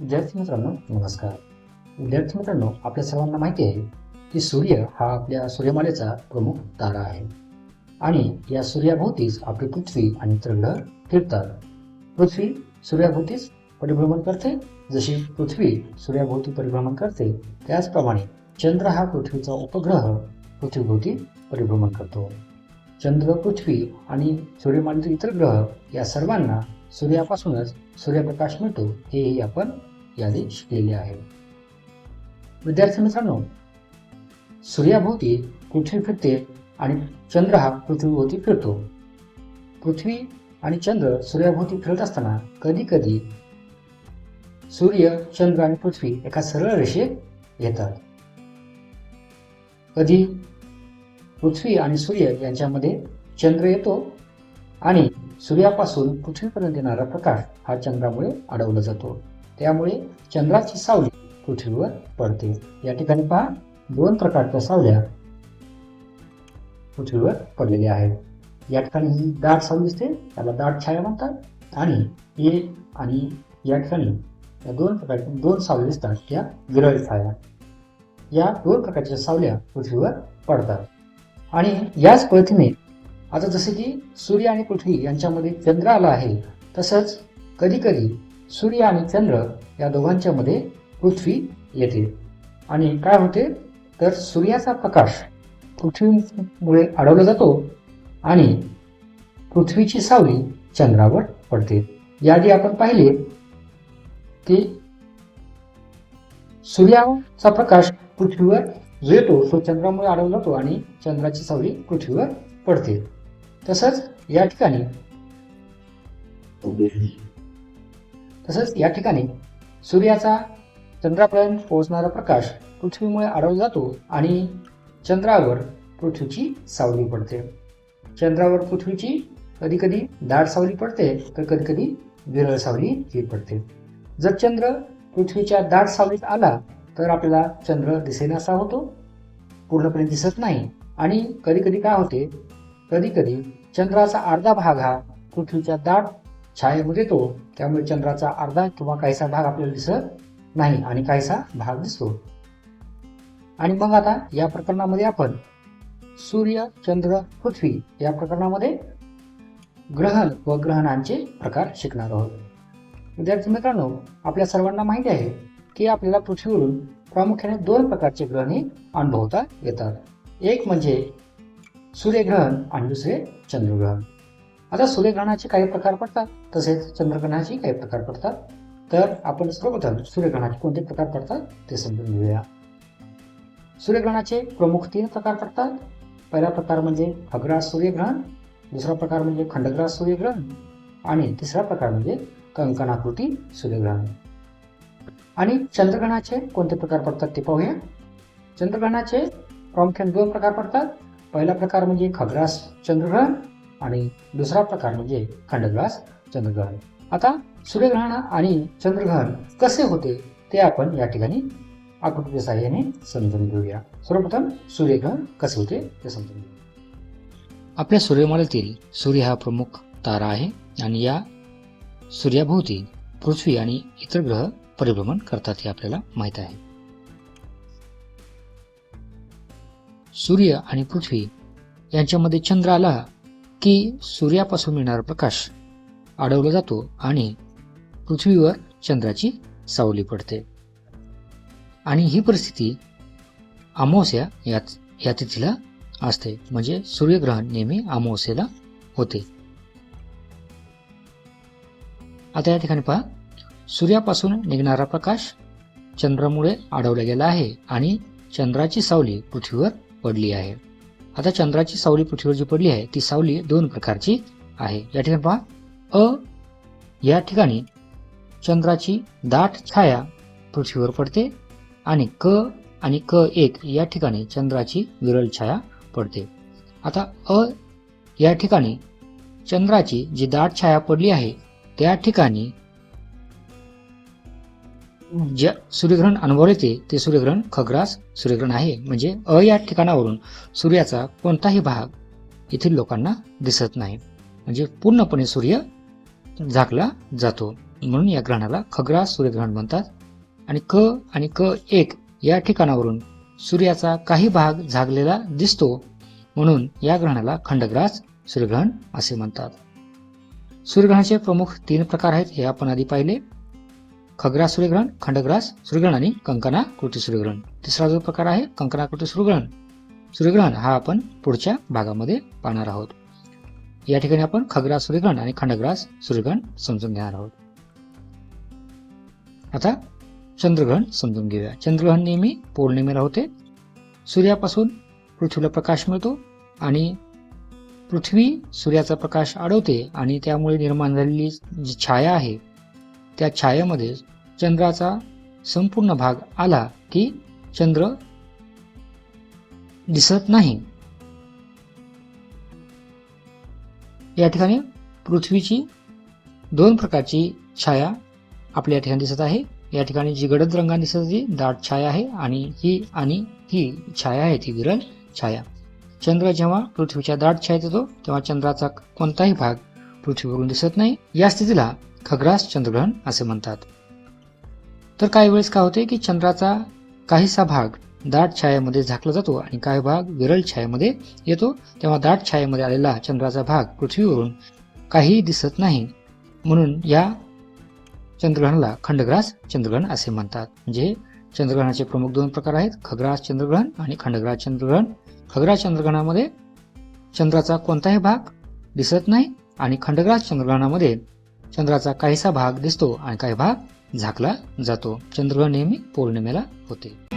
विद्यार्थी मित्रांनो नमस्कार. विद्यार्थी मित्रांनो आपल्या सर्वांना माहिती आहे की सूर्य हा आपल्या सूर्यमालेचा प्रमुख तारा आहे. आणि या सूर्याभोवतीच आपली पृथ्वी आणि इतर ग्रह फिरतात. पृथ्वी सूर्याभोवतीच परिभ्रमण करते. जशी पृथ्वी सूर्याभोवती परिभ्रमण करते त्याचप्रमाणे चंद्र हा पृथ्वीचा उपग्रह पृथ्वीभोवती परिभ्रमण करतो. चंद्र पृथ्वी आणि सूर्यमालेचे इतर ग्रह या सर्वांना सूर्यापासूनच सूर्यप्रकाश मिळतो हेही आपण यादी शिकलेले आहे. विद्यार्थी मित्रांनो सूर्याभोवती पृथ्वी फिरते आणि चंद्र हा पृथ्वीभोवती फिरतो? पृथ्वी आणि चंद्र सूर्याभोवती फिरत असताना कधी कधी सूर्य चंद्र आणि पृथ्वी एका सरळ रेषेत येतात. कधी? पृथ्वी आणि सूर्य यांच्यामध्ये चंद्र येतो आणि सूर्यापासून पृथ्वीपर्यंत येणारा प्रकाश हा चंद्रामुळे अडवला जातो. त्यामुळे चंद्राची सावली पृथ्वीवर पडते. या ठिकाणी पहा दोन प्रकारच्या सावल्या पृथ्वीवर पडलेल्या आहेत. या ठिकाणी ही दाट सावली दिसते त्याला दाट छाया म्हणतात. आणि हे आणि या ठिकाणी या दोन प्रकारच्या दोन सावल्या दिसतात त्या विरळ छाया. या दोन प्रकारच्या सावल्या पृथ्वीवर पडतात. आणि याच पद्धतीने आता जसे की सूर्य आणि पृथ्वी यांच्यामध्ये चंद्र आला आहे तसंच कधी कधी सूर्य आणि चंद्र या दोघांच्या मध्ये पृथ्वी येते. आणि काय होते? तर सूर्याचा प्रकाश पृथ्वीमुळे अडवला जातो आणि पृथ्वीची सावली चंद्रावर पडते. याआधी आपण पाहिले की सूर्याचा प्रकाश पृथ्वीवर जो येतो तो चंद्रामुळे अडवला जातो आणि चंद्राची सावली पृथ्वीवर पडते. तसंच या ठिकाणी तसंच या ठिकाणी सूर्याचा चंद्रापर्यंत पोहोचणारा प्रकाश पृथ्वीमुळे अडवला जातो आणि चंद्रावर पृथ्वीची सावली पडते. चंद्रावर पृथ्वीची कधी कधी दाट सावली पडते तर कधी कधी विरळ सावली ही पडते. जर चंद्र पृथ्वीच्या दाट सावलीत आला तर आपल्याला चंद्र दिसेनासा होतो पूर्णपणे दिसत नाही. आणि कधी कधी काय होते कधी कधी चंद्राचा अर्धा भाग हा पृथ्वीच्या दाट छायेमध्ये येतो त्यामुळे चंद्राचा अर्धा किंवा काहीसा भाग आपल्याला दिसत नाही आणि काहीसा भाग दिसतो. आणि मग आता या प्रकरणामध्ये आपण सूर्य चंद्र पृथ्वी या प्रकरणामध्ये ग्रहण व ग्रहणांचे प्रकार शिकणार आहोत. विद्यार्थी मित्रांनो आपल्या सर्वांना माहिती आहे की आपल्याला पृथ्वीवरून प्रामुख्याने दोन प्रकारचे ग्रहणे अनुभवता येतात. एक म्हणजे सूर्यग्रहण आणि दुसरे चंद्रग्रहण. आता सूर्यग्रहणाचे काही प्रकार पडतात तसेच चंद्रग्रहणाचे काही प्रकार पडतात. तर आपण सर्वप्रथम सूर्यग्रहणाचे कोणते प्रकार पडतात ते समजून घेऊया. सूर्यग्रहणाचे प्रमुख तीन प्रकार पडतात. पहिला प्रकार म्हणजे खग्रास सूर्यग्रहण दुसरा प्रकार म्हणजे खंडग्रास सूर्यग्रहण आणि तिसरा प्रकार म्हणजे कंकणाकृती सूर्यग्रहण. आणि चंद्रग्रहणाचे कोणते प्रकार पडतात ते पाहूया. चंद्रग्रहणाचे प्रामुख्याने दोन प्रकार पडतात. पहिला प्रकार म्हणजे खग्रास चंद्रग्रहण आणि दुसरा प्रकार म्हणजे खंडग्रास चंद्रग्रहण. आता सूर्यग्रहण आणि चंद्रग्रहण कसे होते ते आपण या ठिकाणी आकृतीच्या सहाय्याने समजून घेऊया. सर्वप्रथम सूर्यग्रहण कसे होते ते समजून घेऊया. आपल्या सूर्यमालेतील सूर्य हा प्रमुख तारा आहे आणि या सूर्याभोवती पृथ्वी आणि इतर ग्रह परिभ्रमण करतात हे आपल्याला माहीत आहे. सूर्य आणि पृथ्वी यांच्यामध्ये चंद्र आला की सूर्यापासून मिळणारा प्रकाश अडवला जातो आणि पृथ्वीवर चंद्राची सावली पडते. आणि ही परिस्थिती अमावस्या यात या तिथीला असते. म्हणजे सूर्यग्रहण नेहमी अमावस्येला होते. आता या ठिकाणी पहा. सूर्यापासून निघणारा प्रकाश चंद्रामुळे अडवला गेला आहे आणि चंद्राची सावली पृथ्वीवर पडली आहे. आता चंद्राची सावली पृथ्वीवर जी पडली आहे ती सावली दोन प्रकारची आहे. या ठिकाणी पहा. अ या ठिकाणी चंद्राची दाट छाया पृथ्वीवर पडते आणि क आणि क एक या ठिकाणी चंद्राची विरल छाया पडते. आता अ या ठिकाणी चंद्राची जी दाट छाया पडली आहे त्या ठिकाणी जे सूर्यग्रहण अनुभवले येते ते सूर्यग्रहण खग्रास सूर्यग्रहण आहे. म्हणजे अ या ठिकाणावरून सूर्याचा कोणताही भाग येथील लोकांना दिसत नाही. म्हणजे पूर्णपणे सूर्य झाकला जातो. म्हणून या ग्रहणाला खग्रास सूर्यग्रहण म्हणतात. आणि क आणि क एक या ठिकाणावरून सूर्याचा काही भाग झागलेला दिसतो. म्हणून या ग्रहणाला खंडग्रास सूर्यग्रहण असे म्हणतात. सूर्यग्रहणाचे प्रमुख तीन प्रकार आहेत हे आपण आधी पाहिले. खग्रास सूर्यग्रहण खंडग्रास सूर्यग्रहण आणि कंकणाकृती सूर्यग्रहण. तिसरा जो प्रकार आहे कंकणाकृती सूर्यग्रहण. सूर्यग्रहण हा आपण पुढच्या भागामध्ये पाहणार आहोत. या ठिकाणी आपण खग्रास सूर्यग्रहण आणि खंडग्रास सूर्यग्रहण समजून घेणार आहोत. आता चंद्रग्रहण समजून घेऊया. चंद्रग्रहण नेहमी पौर्णिमेला होते. सूर्यापासून पृथ्वीला प्रकाश मिळतो आणि पृथ्वी सूर्याचा प्रकाश अडवते आणि त्यामुळे निर्माण झालेली जी छाया आहे त्या छायामध्ये चंद्राचा संपूर्ण भाग आला की चंद्र दिसत नाही. या ठिकाणी पृथ्वीची दोन प्रकारची छाया आपल्या या ठिकाणी दिसत आहे. या ठिकाणी जी गडद रंगाने दिसत ती दाट छाया आहे आणि ही आणि ही छाया आहे ती विरल छाया. चंद्र जेव्हा पृथ्वीच्या दाट छायेत येतो तेव्हा चंद्राचा कोणताही भाग पृथ्वीवरून दिसत नाही. या स्थितीला खग्रास चंद्रग्रहण असे म्हणतात. तर काही वेळेस काय होते की चंद्राचा काहीसा भाग दाट छायामध्ये झाकला जातो आणि काही भाग विरल छायेमध्ये येतो. तेव्हा दाट छायामध्ये आलेला चंद्राचा भाग पृथ्वीवरून काहीही दिसत नाही. म्हणून या चंद्रग्रहणाला खंडग्रास चंद्रग्रहण असे म्हणतात. म्हणजे चंद्रग्रहणाचे प्रमुख दोन प्रकार आहेत खग्रास चंद्रग्रहण आणि खंडग्रास चंद्रग्रहण. खग्रास चंद्रग्रहणामध्ये चंद्राचा कोणताही भाग दिसत नाही आणि खंडग्रास चंद्रग्रहणामध्ये चंद्राचा काहीसा भाग दिसतो आणि काही भाग झाकला जातो. चंद्रग्रहण नेहमी पौर्णिमेला होते.